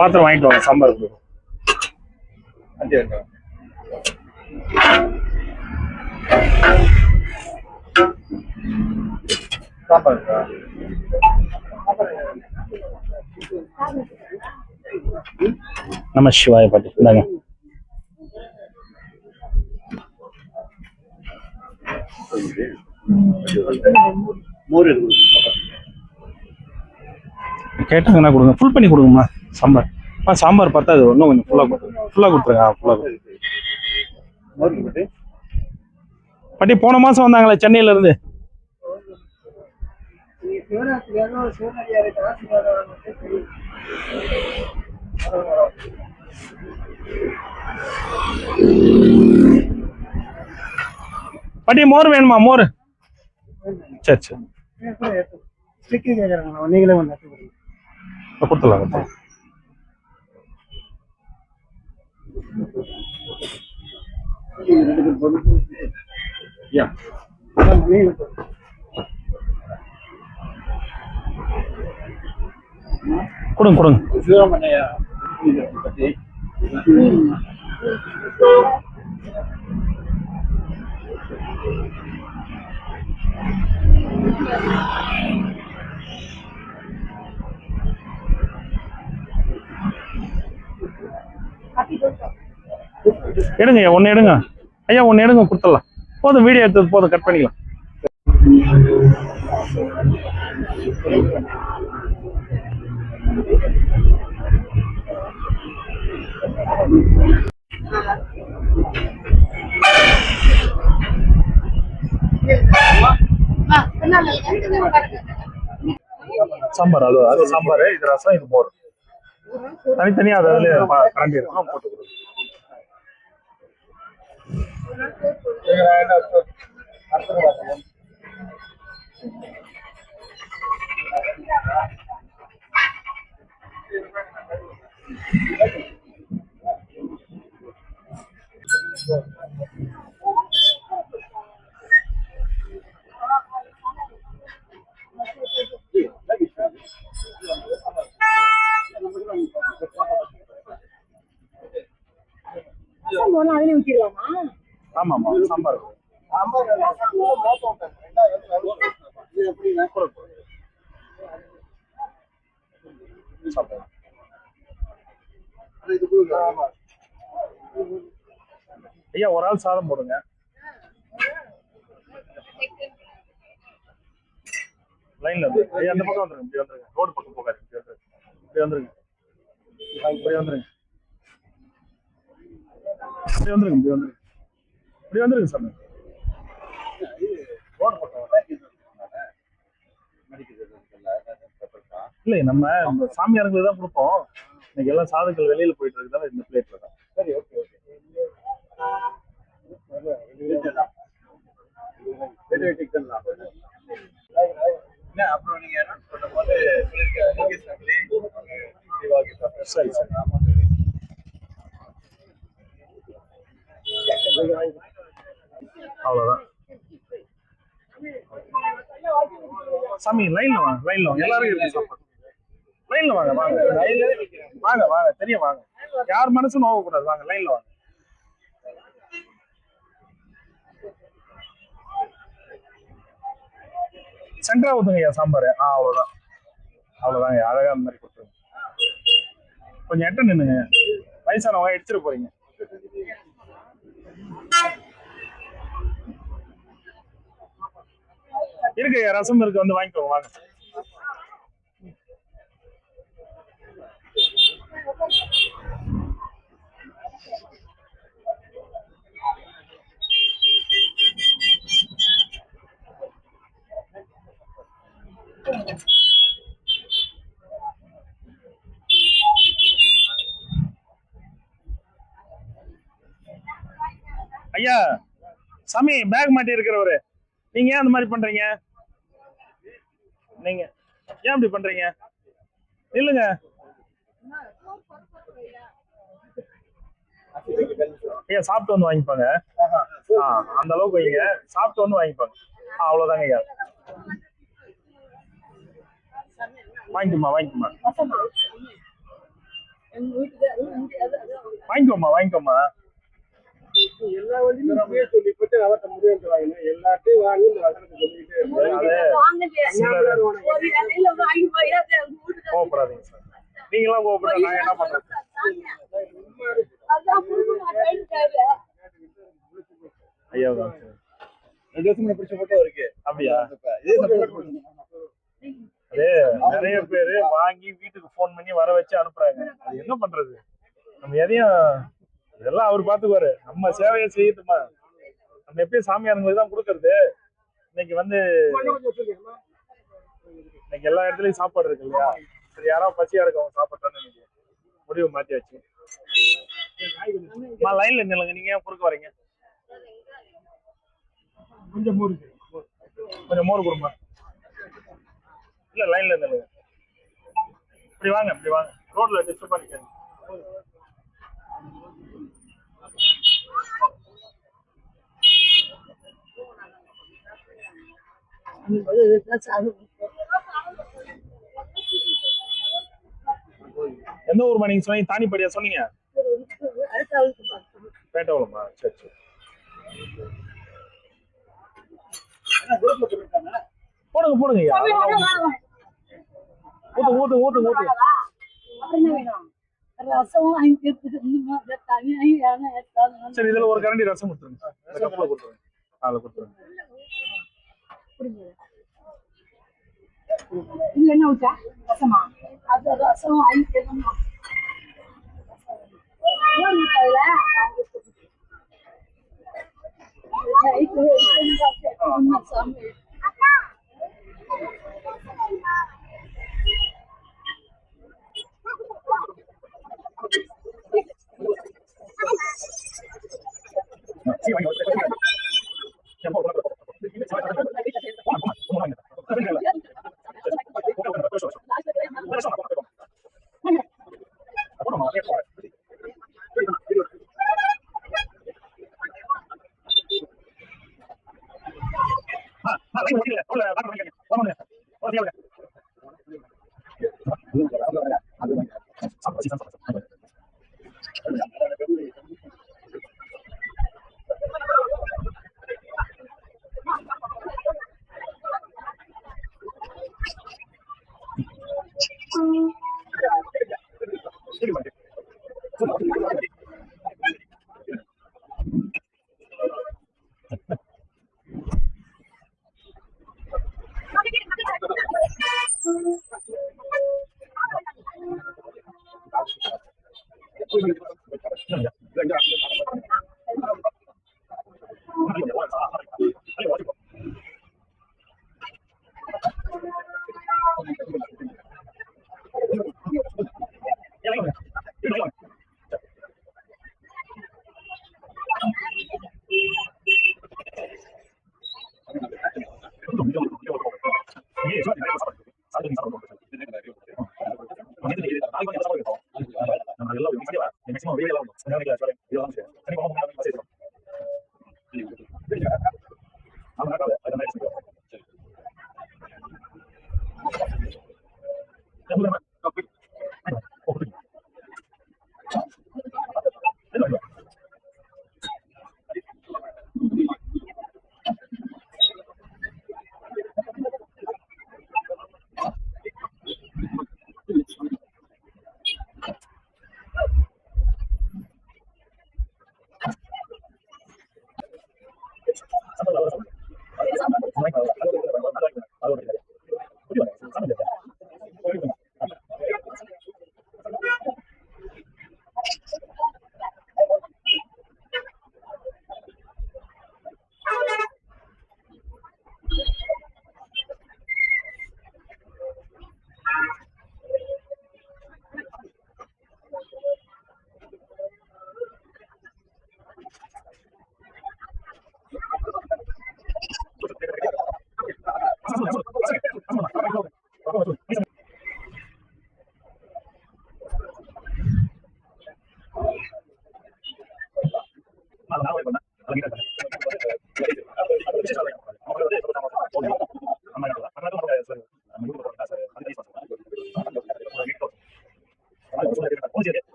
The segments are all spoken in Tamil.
பாத்திரம் வாங்கிட்டு வாங்க சாம்பார் இருக்கு. நம சிவாய பாட்டி. இந்தாங்க. கேட்டாங்கன்னா கொடுங்க? ஃபுல் பண்ணி கொடுங்கம்மா. சாம்பார். ஆ சாம்பார் பத்தாது இன்னும் கொஞ்சம் ஃபுல்லாக கொடுங்க ஃபுல்லாக கொடுத்துருங்க. ஃபுல்லாக பாட்டி போன மாசம் வந்தாங்களே சென்னையில இருந்து. பாட்டி மோர் வேணுமா? மோர். சரி சரி. நீங்களே வந்து கொடுத்துடலாம். கொடுத்துடலாம். கொடுங்க கொடுங்க எடுங்க ஐயா ஒன்று எடுங்க. ஐயா ஒன்று எடுங்க கொடுத்துடலாம். போதும் வீடியோ எடுத்தது போதும் கட் பண்ணிக்கலாம். சாம்பார் அது அது சாம்பார் இது ரசம் இது மோர். தனித்தனியா அது அதுல கரண்டி இருக்கும் போட்டு கொடுங்க ஆமா ஆமா சாம்பார் ஐயா ஒரு ஆள் சாதம் போடுங்க. லைன்ல வந்து ஐயா அந்த பக்கம் வந்துருங்க இப்படி வந்துருங்க. ரோடு பக்கம் போகாது இப்படி வந்துருங்க. இப்படி வந்துருங்க. இப்படி வந்துருங்க. இப்படி வந்துருங்க இப்படி வந்துருங்க. இப்படி வந்துருங்க சாமி இல்லை நம்ம சாமியாருக்கு தான் கொடுப்போம். இன்னைக்கு எல்லாம் சாதுக்கள் வெளியில போயிட்டு இருக்குதால இந்த பிளேட்ல தான். சரி ஓகே ஓகே அப்புறம் நீங்க என்ன பண்ணும்போது சரி சரி. அவ்வளோதான் சாமி லைன்ல வாங்க லைன்ல வாங்க. எல்லாரும் இருக்கு சாப்பாடு. லைன்ல வாங்க வாங்க. வாங்க வாங்க தெரியும் வாங்க. யார் மனசும் நோகக்கூடாது. வாங்க லைன்ல வாங்க. சென்டரா ஊத்துங்க ஐயா சாம்பார். ஆ அவ்வளோதான் அவ்வளோதாங்க அழகா அந்த மாதிரி கொடுத்துருங்க. கொஞ்சம் எட்ட நின்னுங்க வயசானவங்க எடுத்துட்டு போறீங்க. இருக்கு ரசம் இருக்கு வந்து வாங்கிக்கோங்க வாங்க. ஐயா சாமி பேக் மாட்டி இருக்கிறவரு. நீங்க ஏன் அந்த மாதிரி பண்றீங்க? நீங்க ஏன் இப்படி பண்றீங்க? இல்லைங்க ஐயா சாப்பிட்டு வந்து வாங்கிப்பாங்க. அந்த அளவுக்கு வைங்க. சாப்பிட்டு வந்து வாங்கிப்பாங்க. ஆ, அவ்வளவுதாங்க ஐயா. வாங்கிக்கோமா வாங்கிக்கோமா வாங்கிக்கோமா வாங்கிக்கோமா எல்லா வண்டியும் அப்படியே சொல்லி போட்டு அவர்கிட்ட முடிவு எல்லாத்தையும் வாங்கி இந்த கோவப்படாதீங்க சார். நீங்களாம் கோவப்பட நாங்க என்ன பண்றது? ஐயா தான் சார். ரெண்டு வருஷம் பிடிச்ச போட்டோ இருக்கு. அப்படியா? இதே சப்போர்ட் பண்ணுங்க அது நிறைய பேரு வாங்கி வீட்டுக்கு ஃபோன் பண்ணி வர வச்சு அனுப்புறாங்க. அது என்ன பண்றது? நம்ம எதையும் இதெல்லாம் அவர் பாத்துக்குவாரு. நம்ம சேவையை செய்யட்டுமா? நம்ம எப்பயும் சாமியாருங்களுக்கு தான் கொடுக்கறது. இன்னைக்கு வந்து இன்னைக்கு எல்லா இடத்துலயும் சாப்பாடு இருக்கு இல்லையா? சரி யாராவது பசியா இருக்கவங்க சாப்பிட்டான்னு இன்னைக்கு முடிவு மாத்தியாச்சு லைன்ல நில்லுங்க. நீங்க ஏன் குறுக்க வரீங்க? கொஞ்சம் மோர் கொஞ்சம் மோர் கொடுமா? இல்ல லைன்ல நில்லுங்க. இப்படி வாங்க இப்படி வாங்க. ரோட்ல டிஸ்டர்ப் பண்ணிக்காங்க எந்த ஊர்மா நீங்க சொன்னீங்க? தானிப்படியா சொன்னீங்க? பேட்டவளமா சரி சரி. போடுங்க போடுங்க ஐயா. ஊத்து ஊத்து ஊத்து ஊத்து. சரி இதுல ஒரு கரண்டி ரசம் கொடுத்துருங்க. கப்ல கொடுத்துருங்க. அதுல கொடுத்துருங்க. இதுல என்ன ஊச்சா ரசமா? அது ரசம் ஐந்து Thank you. Bueno, Anyway,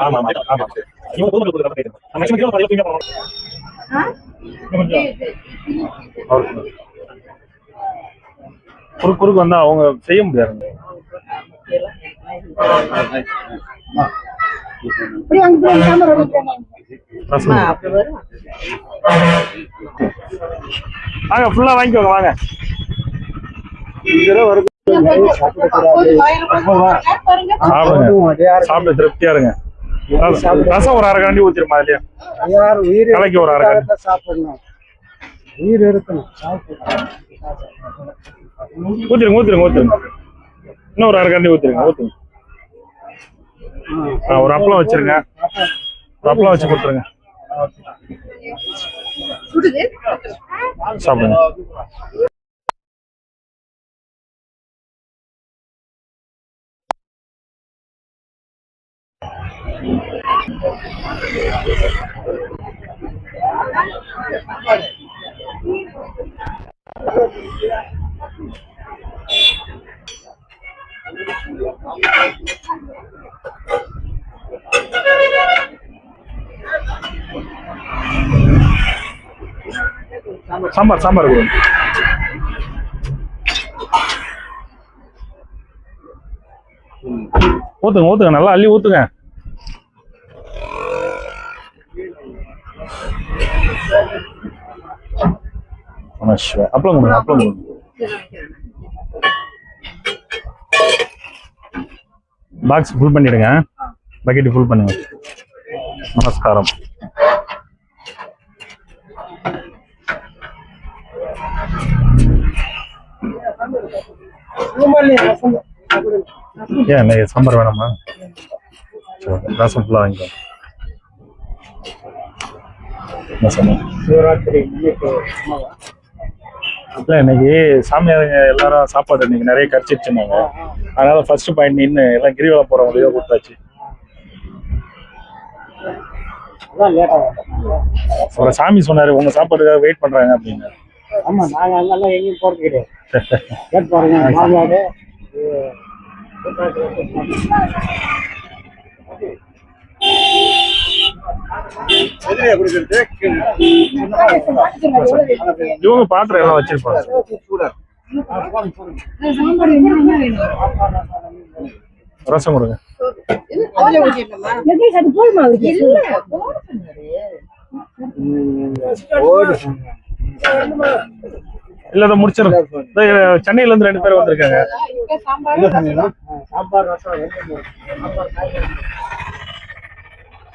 ஆமா ஆமா ஆமா இவங்க சாமி குறுக்கு குறுக்கு வந்தா அவங்க செய்ய முடியாது. வாங்க ஃபுல்லா வாங்கிக்கோங்க வாங்க. சாப்பிட்டு திருப்தியா இருங்க. ரசம் ஒரு அரை கண்டி ஊத்திருமா இல்லையா கலைக்கு ஒரு அரை கண்டி சாப்பிடணும். உயிர் இருக்கணும் ஊத்திருங்க ஊத்திருங்க ஊத்திருங்க இன்னும் ஒரு அரை கண்டி ஊத்திருங்க ஊத்துங்க. ஆ, ஒரு அப்பளம் வச்சிருங்க. ஒரு அப்பளம் வச்சு கொடுத்துருங்க. சாப்பிடுங்க. சாம்பார் சாம்பார் கொடுங்க. ஊத்துங்க ஊத்துங்க நல்லா அள்ளி ஊத்துங்க. ஆமா, சிவா. அப்பளம் கொடுங்க அப்புறம் கொடுங்க பாக்ஸ் ஃபுல் பண்ணிடுங்க. பக்கெட் ஃபுல் பண்ணுங்க. நமஸ்காரம். ஏன் இன்னைக்கு சாம்பார் வேணாமா? ரசம் ஃபுல்லாக வாங்கிக்கோ. என்ன சொன்னேன் சிவராத்திரி இல்லை இன்னைக்கு சாமியாருங்க எல்லாரும் சாப்பாடு இன்னைக்கு நிறைய கரைச்சிருச்சுனாங்க அதனால ஃபர்ஸ்ட் பாயிண்ட் நின்று எல்லாம் கிரிவலம் போறவங்களையோ கொடுத்தாச்சு. அப்புறம் சாமி சொன்னாரு உங்க சாப்பாடுக்காக வெயிட் பண்றாங்க அப்படின்னு. ஆமா நாங்க அங்கெல்லாம் எங்கேயும் போறது கிடையாது. கேட்டு பாருங்க மாமியாரு இவங்க பாத்திரம் எல்லாம் வச்சிருப்பாங்க. ரசம் கொடுங்க. இல்ல அதை முடிச்சிடும் சென்னையில இருந்து ரெண்டு பேர் வந்திருக்காங்க. சாம்பார் ரசம்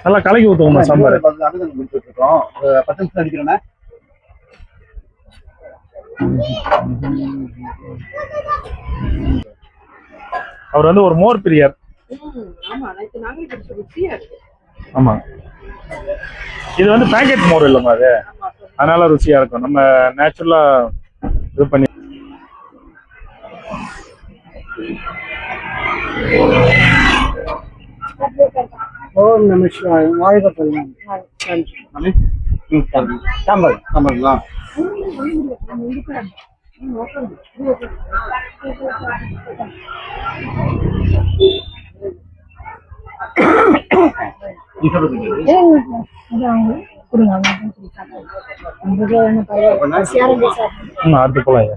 நல்லா கலக்கி ஊத்துவோமா சாம்பார். அனுதம் கொடுத்துட்டு இருக்கோம் ஒரு பத்து நிமிஷம் அடிக்கிறேன்னா அவர் வந்து ஒரு மோர் பிரியர். ஆமா இது வந்து பேக்கெட் மோர் இல்லைம்மா அது. அதனால ருசியா இருக்கும். நம்ம நேச்சுரலா இது பண்ணி ஓம் நம சிவாய. வாழ்க பல்லாண்டு சாம்பார் சாம்பாருங்களா நீ சொல்றது கொடுங்க அவங்க சொல்லி சாப்பிடுங்க. உங்களுக்கு என்ன பரவாயில்ல சேரம் சார் ம் அடுத்து போலாம்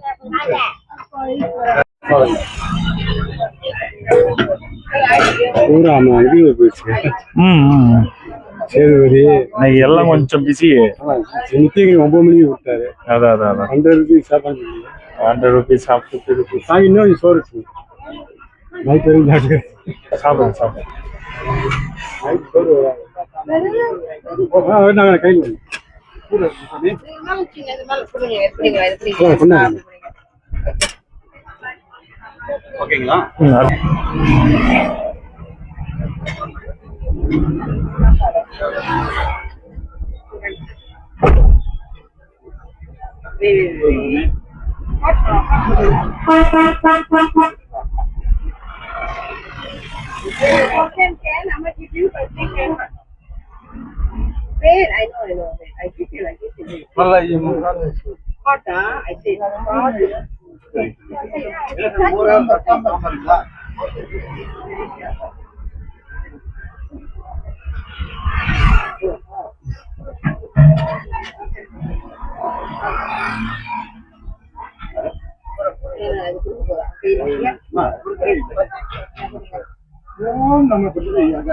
பூரா இது போயிடுச்சு ம் ம். சேதுபதி இன்னைக்கு எல்லாம் கொஞ்சம் பிஸி இன்னைக்கு ஒன்பது மணிக்கு விட்டாரு அதான் அதான் அதான் ஹண்ட்ரட் ருபீஸ் சாப்பாடு ஹண்ட்ரட் ருபீஸ் ஃபிஃப்டி ருபீஸ் சாமி இன்னும் சோறு நைட் வரைக்கும் சாப்பிடுங்க. சாப்பிடுங்க நைட் சோறு வராது. நாங்கள் கையில் Can, you you. No, no me acuerdo de ella.